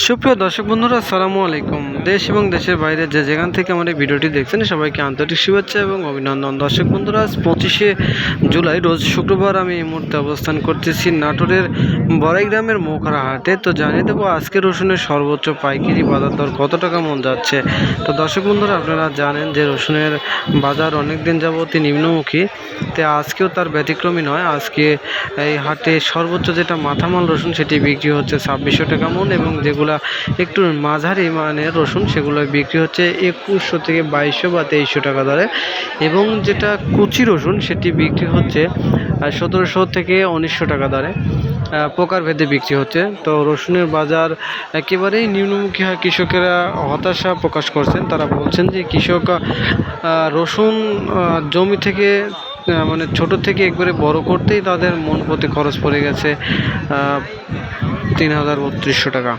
সুপ্রিয় দর্শক বন্ধুরা, আসসালামু আলাইকুম। দেশ এবং দেশের বাইরে যে যেখান থেকে আমার এই ভিডিওটি দেখছেন, সবাইকে আন্তরিক শুভেচ্ছা এবং অভিনন্দন। দর্শক বন্ধুরা, আজ পঁচিশে জুলাই, রোজ শুক্রবার আমি এই মুহূর্তে অবস্থান করতেছি নাটোরের বড়াই গ্রামের মোখরা হাটে। তো জানিয়ে দেবো, আজকে রসুনের সর্বোচ্চ পাইকারি বাজার দর কত টাকা মন যাচ্ছে? তো দর্শক বন্ধুরা, আপনারা জানেন যে রসুনের বাজার অনেক দিন যাবতই নিম্নমুখী। তো আজকেও তার ব্যতিক্রমী নয়। আজকে এই হাটে সর্বোচ্চ যেটা মাথামাল রসুন, সেটি বিক্রি হচ্ছে ছাব্বিশশো টাকা মন এবং যেগুলা একটু মাঝারি মানের রসুন সেগুলো বিক্রি হচ্ছে একুশশো থেকে বাইশশো বা তেইশশো টাকা দরে। এবং যেটা কুচি রসুন সেটি বিক্রি হচ্ছে সতেরোশো থেকে উনিশশো টাকা দরে। প্রকার ভেদে বিক্রি হচ্ছে। তো রসুনের বাজার একেবারেই নিম্নমুখী হয়। কৃষকেরা হতাশা প্রকাশ করছেন। তারা বলছেন যে কৃষক রসুন জমি থেকে মানে ছোট থেকে একবারে বড় করতেই তাদের মন প্রতি খরচ পড়ে গেছে তিন হাজার বত্রিশশো টাকা।